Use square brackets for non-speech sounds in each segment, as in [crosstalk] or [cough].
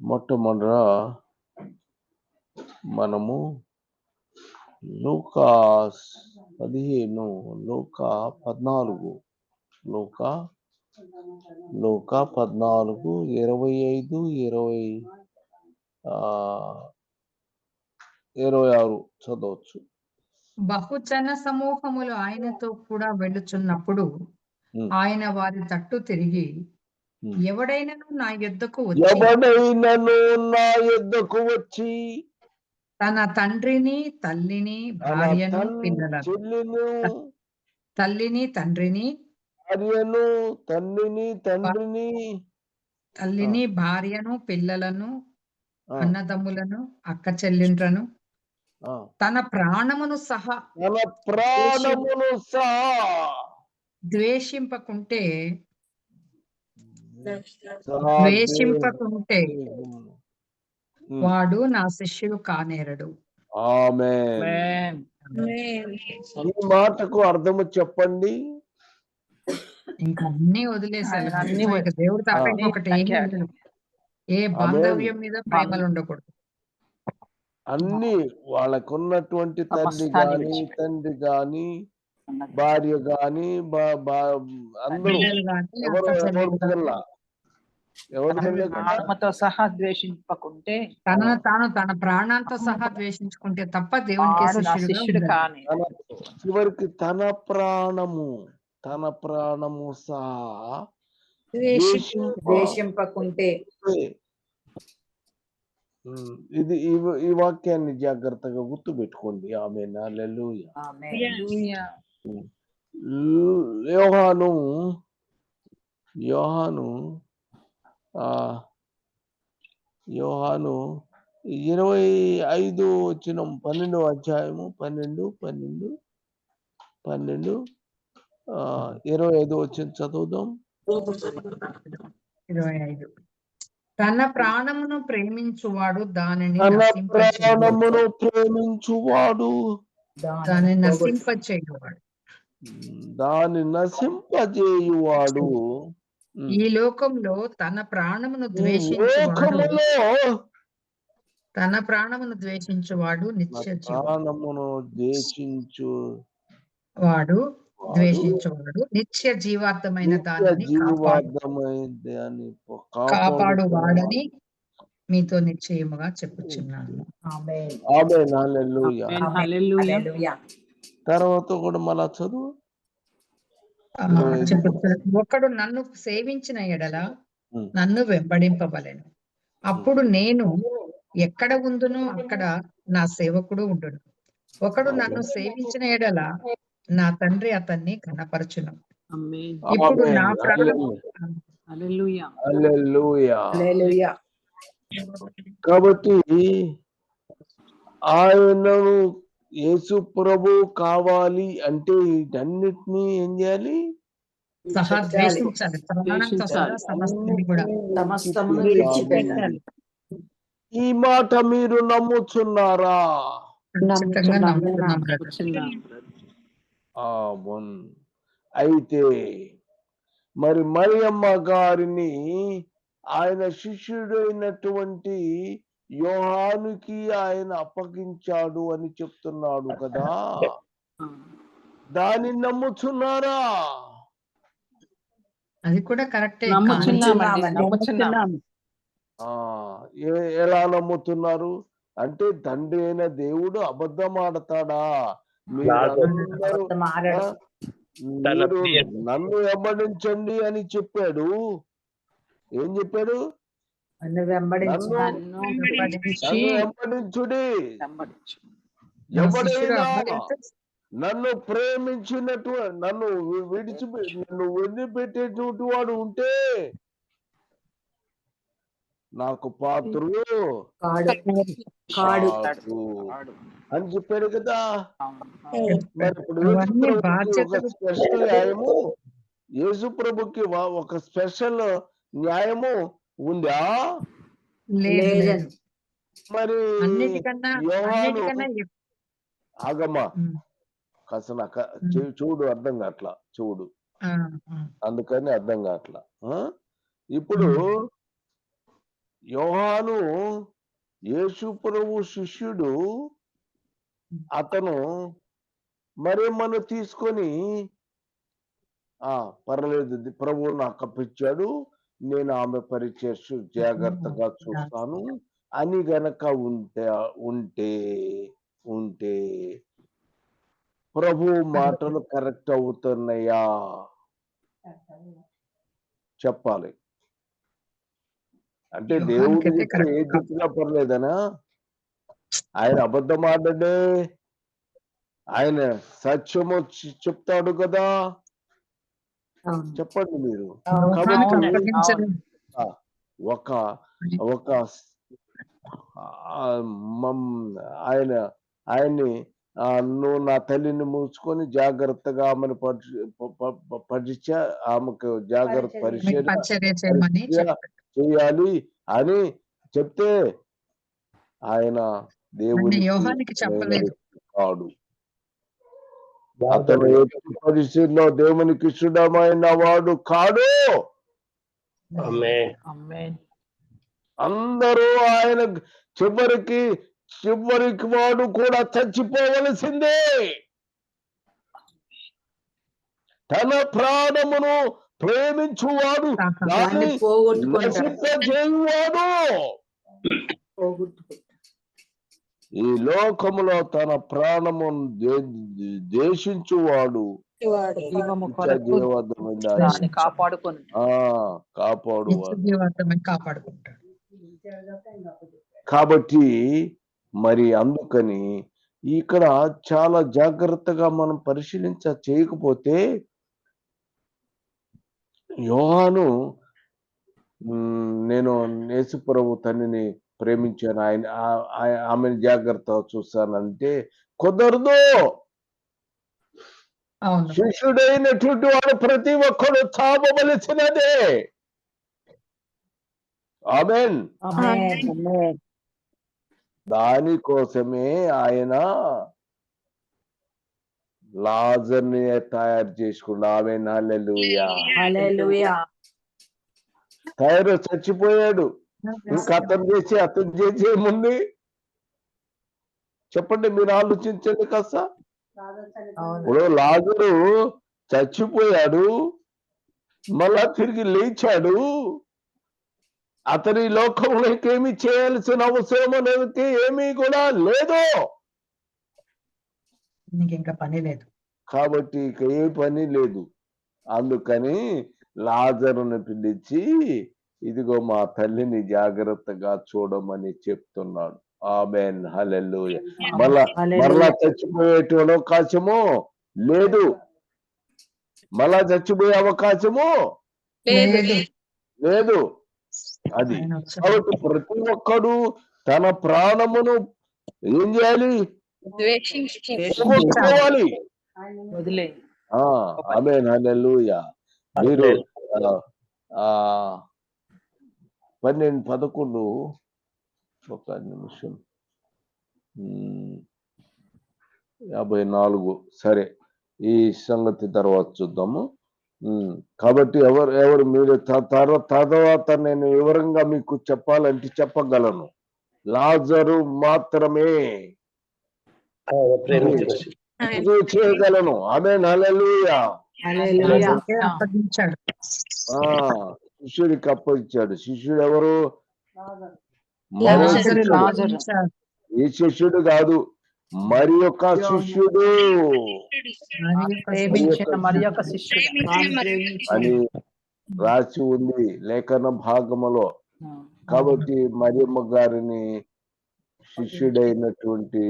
మొట్టమొదట మనము లూకా పదిహేను లూకా పద్నాలుగు లూకా లూకా పద్నాలుగు ఇరవై ఐదు ఇరవై ఆ, ఇరవై ఆరు చదవచ్చు బహుజన సమూహములు ఆయనతో కూడా వెళ్ళుచున్నప్పుడు. ఆయన వారి తట్టు తిరిగి. ఎవడైనను నా వచ్చి ఎవడైనను నా యుద్ధకు వచ్చి తన తండ్రిని తల్లిని భార్యను పిల్లలను. తల్లిని తండ్రిని భార్యను తండ్రిని తండ్రిని తల్లిని భార్యను పిల్లలను అన్నదమ్ములను అక్క చెల్లెండ్రను. తన ప్రాణమును సహా తన ప్రాణమును సహా ద్వేషింపకుంటే ద్వేషింపకుంటే. వాడు నా శిష్యుడు కానేరడు. ఈ మాటకు అర్థము చెప్పండి. ఇంకా అన్ని వదిలేసారు దేవుడు తప్ప. ఇంకొకటి. ఏ బాంధవ్యం మీద ప్రేమలు ఉండకూడదు. అన్ని వాళ్ళకున్నటువంటి తల్లి గాని. తండ్రి గాని భార్య గాని అందరూ ప్రాణముతో సహా ద్వేషింపకుంటే తన తాను తన ప్రాణాంతో సహా ద్వేషించుకుంటే తప్ప దేవునికి శిష్యుడు. కాని. చివరికి తన ప్రాణము తన ప్రాణము సహా ద్వేషింప- ద్వేషింపకుంటే. ఇది ఈ వాక్యాన్ని జాగ్రత్తగా గుర్తు పెట్టుకోండి ఆమె నెలలు హల్లెలూయా. యోహాను యోహాను ఆ యోహాను ఇరవై ఐదు వచ్చిన పన్నెండు అధ్యాయము పన్నెండు పన్నెండు పన్నెండు ఆ ఇరవై ఐదు వచ్చిన చదువుదాం. ఇరవై ఐదు. తన ప్రాణమును ప్రేమించువాడు దానిని తన. ప్రాణమును ప్రేమించువాడు. దానిని నశింపచేయువాడు. దాని నశింపజేయువాడు. ఈ లోకంలో తన ప్రాణమును ద్వేషించువాడు. లోకములో తన ప్రాణమును ద్వేషించువాడు నిత్య ప్రాణమును ద్వేషించు వాడు ద్వేషించువాడు. నిత్య జీవార్థమైన దానిని కాపాడు. జీవార్థమైన కాపాడు వాడని మీతో నిశ్చయముగా చెప్పుచున్నాను. ఆమేన్. ఆమె తర్వాత కూడా మళ్ళా చదువు. ఒకడు నన్ను సేవించిన ఎడల. నన్ను వెంబడింపవలెను అప్పుడు నేను ఎక్కడ ఉందునో అక్కడ నా సేవకుడు ఉండును ఒకడు నన్ను సేవించిన ఎడల నా తండ్రి అతన్ని ఘనపరచును ఆమేన్. ఇప్పుడు. నా. కాబట్టి ఆయనను యేసు ప్రభు కావాలి అంటే వీటన్నిటినీ ఏం చేయాలి? ఈ మాట మీరు నమ్ముచున్నారా? ఖచ్చితంగా నమ్ముతున్నాం brother. కూర్చున్నాం. ఆమన్ అయితే మరి మరియమ్మ గారిని ఆయన శిష్యుడైనటువంటి యోహానుకి ఆయన అప్పగించాడు అని చెప్తున్నాడు కదా. [laughs] దాన్ని నమ్ముచున్నారా? అది కూడా కరెక్టే ఎలా నమ్ముతున్నారు? అంటే తండ్రి అయిన దేవుడు అబద్ధం ఆడతాడా నన్ను వెంబడించండి అని చెప్పాడు. ఏం చెప్పాడు? నన్ను వెంబడించు నన్ను నన్ను వెంబడించి. నన్ను వెంబడించుడి. ఎవడైనా. నన్ను ప్రేమించినట్టు నన్ను విడిచి నన్ను వదిలిపెట్టేటువంటి వాడు ఉంటే నాకు వాడు. అని చెప్పాడు కదా. స్పెషల్ న్యాయము. యేసు ప్రభుకి వా- ఒక స్పెషల్ న్యాయము. ఉందా? మరి ఆగమ్మా. చూ- చూడు అర్థం కావట్లా చూడు. అందుకని అర్థం కావట్లా? ఇప్పుడు యోహాను యేసు ప్రభు శిష్యుడు అతను మరియమ్మను తీసుకొని ఆ పర్లేదు ప్రభువు నాకు అప్పించాడు నేను ఆమె పరిచర్సు జాగ్రత్తగా చూస్తాను. అని గనక ఉంటే ఉంటే ఉంటే ప్రభు మాటలు కరెక్ట్ అవుతున్నాయా? చెప్పాలి. అంటే దేవుడు ఏ. చెప్పినా పర్లేదనా? ఆయన అబద్ధం ఆడడే. ఆయన సత్యము చెప్తాడు కదా. చెప్పండి మీరు కాబట్టి. ఒక ఒక ఆయన ఆయన్ని నువ్వు నా తల్లిని మూసుకొని జాగ్రత్తగా ఆమెను పరిచ- ఆమెకు జాగ్రత్త పరిచయం. చేయాలి అని చెప్తే ఆయన చెప్పలేదు. కాడు పరిస్థితిలో దేవునికి ఇష్టమైన వాడు కాడు ఆమేన్ అందరూ ఆయన చివరికి చివరికి వాడు కూడా చచ్చిపోవలసిందే. తన ప్రాణమును ప్రేమించువాడు దాన్ని దాన్ని పోగొట్టుకుంటారు నశింపజేయువాడు పోగొట్టుకుంటారు ఈ లోకములో తన ప్రాణమును దే- దేశించువాడు. కాపాడువాడు. కాపాడుకుంటాడు. కాబట్టి మరి అందుకని ఇక్కడ చాలా జాగ్రత్తగా మనం పరిశీలించ చేయకపోతే యోహాను నేను నేసుప్రభు తల్లిని ప్రేమించాను. ఆయన ఆమెను జాగ్రత్తగా చూస్తానంటే కుదరదు. శిష్యుడైనటువంటి వాడు ప్రతి ఒక్కడు చావవలసినదే ఆమెన్. ఆమేన్. దానికోసమే ఆయన లాజర్ని తయారు చేసుకున్నా ఆమె హల్లెలూయా. హల్లెలూయా. తయారు చచ్చిపోయాడు. ఇంకా అతను చేసి అతను చేసి ఏముంది? చెప్పండి మీరు ఆలోచించండి కాస్త. ఇప్పుడు లాజరు చచ్చిపోయాడు మళ్ళా తిరిగి లేచాడు. అతని లోకంలోకి ఏమి చేయాల్సిన అవసరం అనేది ఏమీ కూడా లేదు. ఇంకా పని లేదు. కాబట్టి ఇక ఏ పని లేదు. అందుకని లాజరుని పిలిచి ఇదిగో మా తల్లిని జాగ్రత్తగా చూడమని చెప్తున్నాడు. ఆమెన్. హల్లెలూయ. మళ్ళా. మరలా చచ్చిపోయేటువంటి అవకాశము లేదు. మళ్ళా చచ్చిపోయే అవకాశము లేదు. లేదు. అది. కాబట్టి ప్రతి ఒక్కడు తన ప్రాణమును ఏం చేయాలి? పోగొట్టుకోవాలి. వదిలే ఆ ఆమెన్. హల్లెలూయా. మీరు ఆ, ఆ పన్నెండు పదకొండు. ఒక నిమిషం. యాభై నాలుగు. సరే. ఈ సంగతి తర్వాత చూద్దాము. కాబట్టి ఎవరు ఎవరు మీరు తర్వాత నేను వివరంగా మీకు చెప్పాలంటే చెప్పగలను. లాజరు మాత్రమే. ఇది చేయగలను. ఆమె హల్లెలూయా. శిష్యుడికి అప్పగించాడు శిష్యుడు ఎవరు. ఈ శిష్యుడు కాదు మరి యొక్క శిష్యుడు అని రాసి ఉంది లేఖన భాగములో కాబట్టి మరియమ్మ గారిని శిష్యుడైనటువంటి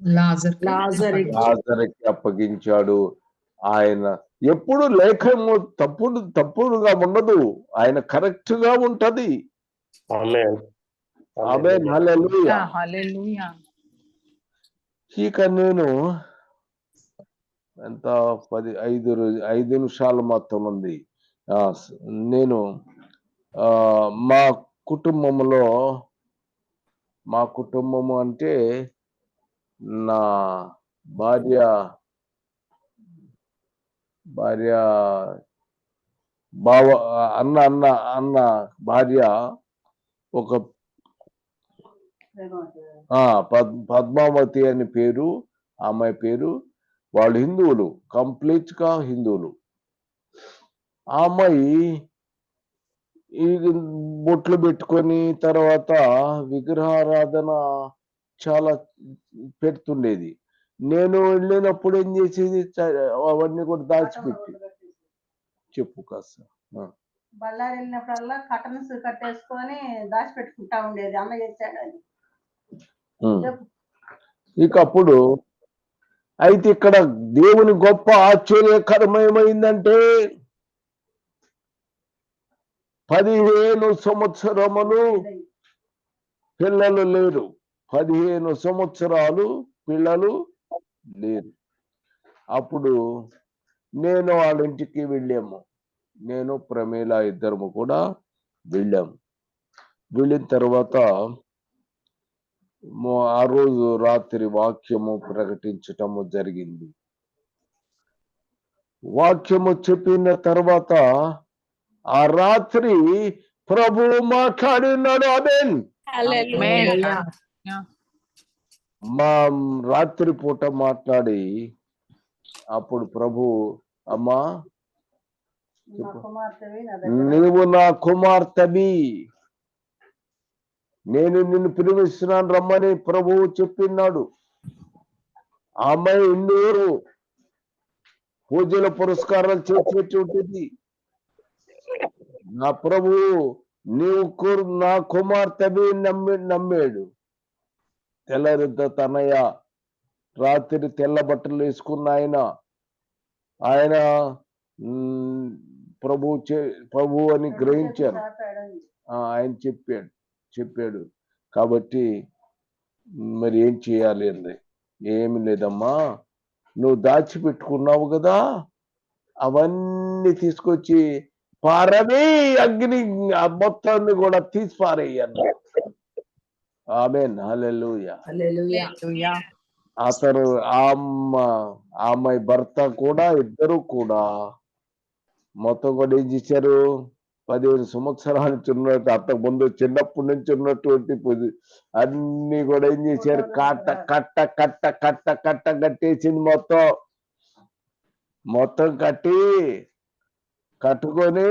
లాజర్ లాజరుకి లాజరుకి అప్పగించాడు ఆయన ఎప్పుడు లేఖము తప్పుడు తప్పుడుగా ఉండదు. ఆయన కరెక్ట్గా ఉంటది ఆమె హల్లెలూయా. హల్లెలూయా. ఇక నేను ఎంత? పది ఐదు రోజు- ఐదు నిమిషాలు మొత్తం ఉంది. నేను ఆ, మా కుటుంబంలో మా కుటుంబము అంటే నా భార్య భార్య బావ అన్న అన్న అన్న భార్య ఒక పద్మావతి అని పేరు ఆమె అమ్మాయి పేరు వాళ్ళు హిందువులు కంప్లీట్గా హిందువులు. ఆ అమ్మాయి ఈ బొట్లు పెట్టుకొని తర్వాత విగ్రహారాధన చాలా పెడుతుండేది. నేను వెళ్ళినప్పుడు ఏం చేసేది? అవన్నీ కూడా దాచిపెట్టి. చెప్పు కాస్త. బళ్ళారి వెళ్ళినప్పుడల్లా కటన్స్ కట్టేసుకొని దాచిపెట్టుకుంటా ఉండేది. ఉమ్. చెప్పు. ఇక అప్పుడు అయితే ఇక్కడ దేవుని గొప్ప ఆశ్చర్యకరమేమైందంటే పదిహేను సంవత్సరములు పిల్లలు లేరు. పదిహేను సంవత్సరాలు పిల్లలు లేరు అప్పుడు నేను వాళ్ళ ఇంటికి వెళ్ళాము. నేను ప్రమీల ఇద్దరము కూడా వెళ్ళాము వెళ్ళిన తర్వాత ఆ రోజు రాత్రి వాక్యము ప్రకటించటము జరిగింది. వాక్యము చెప్పిన తర్వాత ఆ రాత్రి ప్రభు మాట్లాడినాడు. అదేన్ Amen. మా రాత్రి పూట మాట్లాడి అప్పుడు ప్రభు అమ్మా కుమార్తెవి నా దగ్గర నీవు నా కుమార్తెవి. నేను నిన్ను పిలువిస్తున్నాను రమ్మని ప్రభువు చెప్పినాడు ఆ అమ్మాయి ఇందూరు పూజల పురస్కారాలు చేసి ఉంటుంది. నా ప్రభువు నీవు నా కుమార్తెవి నమ్మి నమ్మాడు. తెల్లరిద్ద తనయ్య రాత్రి తెల్ల బట్టలు వేసుకున్న ఆయన. ఆయన ప్రభు చే ప్రభు అని గ్రహించారు. ఆయన చెప్పాడు చెప్పాడు. కాబట్టి మరి ఏం చేయాలి అండి ఏమి లేదమ్మా. నువ్వు దాచిపెట్టుకున్నావు కదా. అవన్నీ తీసుకొచ్చి పారవి అగ్ని ఆ మొత్తాన్ని కూడా తీసి పారేయన్న ఆమెన్. హల్లెలూయా. హల్లెలూయా. Hallelujah. అతను ఆ అమ్మ ఆ అమ్మాయి భర్త కూడా ఇద్దరు కూడా మొత్తం కూడా ఏం చేశారు పదిహేను సంవత్సరాల నుంచి ఉన్నట్టు అంతకు ముందు చిన్నప్పటి నుంచి ఉన్నటువంటి పొది- అన్ని కూడా ఏం చేశారు కట్ట కట్ట కట్ట కట్ట కట్ట కట్టేసింది మొత్తం. మొత్తం కట్టి కట్టుకొని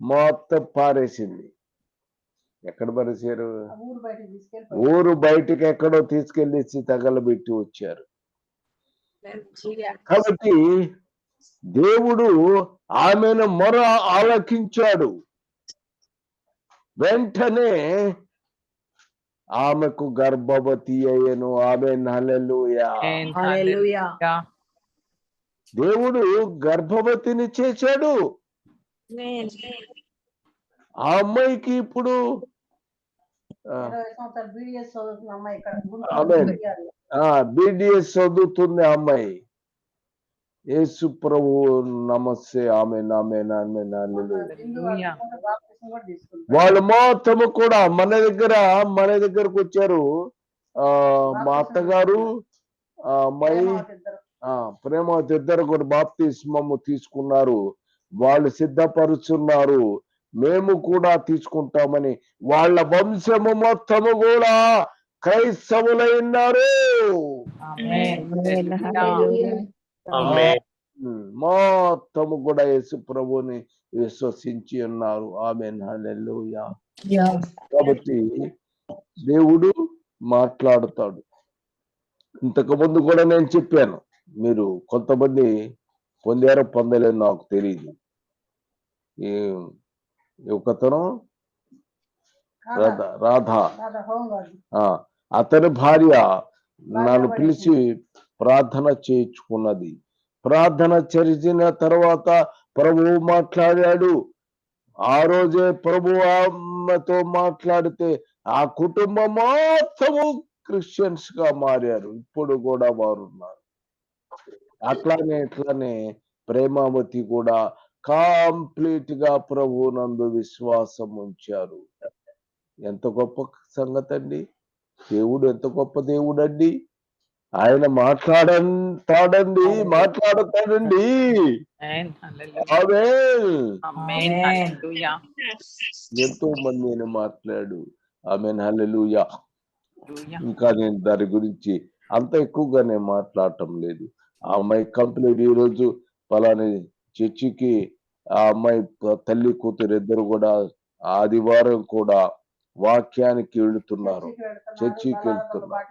మొత్తం పారేసింది. ఎక్కడ పారేసారు ఆ ఊరు బయటకు తీసుకెళ్ళి ఊరు బయటికి ఎక్కడో తీసుకెళ్ళేసి తగలబెట్టి వచ్చారు కాబట్టి దేవుడు ఆమెను మొర ఆలకించాడు వెంటనే ఆమెకు గర్భవతి అయ్యను ఆమె హల్లెలూయా Amen. హల్లెలూయా. Hallelujah. దేవుడు గర్భవతిని చేశాడు ఆ అమ్మాయికి ఇప్పుడు బీడిఎస్ చదువుతుంది అమ్మాయి. యేసు ప్రభు నమస్తే ఆమె నామే నామే వాళ్ళు కూడా బాప్తిసం కూడా మొత్తము మన దగ్గర మన దగ్గరకు వచ్చారు. ఆ మా అత్తగారు ఆ అమ్మాయి ప్రేమావతి ఇద్దరు. ఆ ప్రేమవతి ఇద్దరు కూడా బాప్తిస్మము తీసుకున్నారు. వాళ్ళు సిద్ధపరుచున్నారు. మేము కూడా తీసుకుంటామని వాళ్ళ వంశము మొత్తము కూడా క్రైస్తవులైనారు మొత్తము కూడా యేసు ప్రభుని విశ్వసించి ఉన్నారు. ఆమె హల్లెలూయా. కాబట్టి దేవుడు మాట్లాడుతాడు. ఇంతకు ముందు కూడా నేను చెప్పాను. మీరు కొంతమంది పొందారో పొందలేదో నాకు తెలియదు ఒకతను రాధా. అతని భార్య నన్ను పిలిచి ప్రార్థన చేయించుకున్నది. ప్రార్థన చేసిన తర్వాత ప్రభువు మాట్లాడాడు. ఆ రోజే ప్రభు ఆమెతో మాట్లాడితే ఆ కుటుంబం మొత్తము క్రిస్టియన్స్గా మారారు. ఇప్పుడు కూడా వారు ఉన్నారు. అట్లానే ఇట్లానే ప్రేమావతి కూడా కంప్లీట్గా ప్రభు నందు విశ్వాసం ఉంచారు ఎంత గొప్ప సంగతి అండి దేవుడు ఎంత గొప్ప దేవుడు అండి ఆయన మాట్లాడతాడండి. ఆమె. Hallelujah. ఎంతో మంది ఆయన మాట్లాడు. ఆమె హల్లెలూయా Hallelujah. ఇంకా నేను దాని గురించి అంత ఎక్కువగా నేను మాట్లాడటం లేదు. ఆ అమ్మాయి కంప్లీట్ ఈ రోజు పలాని చర్చికి ఆ అమ్మాయి తల్లి కూతురు ఇద్దరు కూడా ఆదివారం కూడా వాక్యానికి వెళుతున్నారు. చర్చికి వెళ్తున్నారు.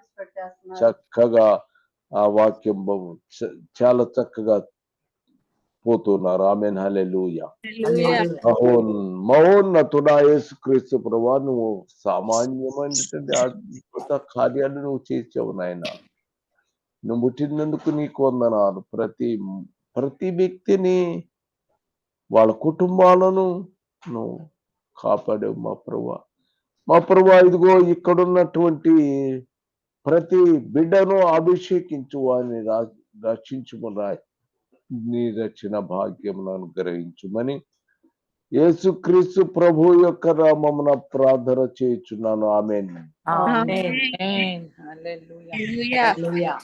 చక్కగా ఆ వాక్యం చాలా చక్కగా పోతున్నారు. ఆమె హల్లెలూయా. Hallelujah. మహోన్ మహోన్నతుడా యేసుక్రీస్తు ప్రభా నువ్వు సామాన్యమైనటువంటి అద్భుత కార్యాలు నువ్వు చేసావు నాయన. నువ్వు పుట్టినందుకు నీకు వందనాలు. ప్రతి ప్రతి వ్యక్తిని వాళ్ళ కుటుంబాలను నువ్వు కాపాడావు మా ప్రభా మా ప్రభా ఇదిగో ఇక్కడున్నటువంటి ప్రతి బిడ్డను అభిషేకించు వారిని రా- రక్షించుమని రాయి నీ రక్షణ భాగ్యం అనుగ్రహించుమని యేసుక్రీస్తు ప్రభు యొక్క నామమున ప్రార్థన చేయుచున్నాను. Hallelujah.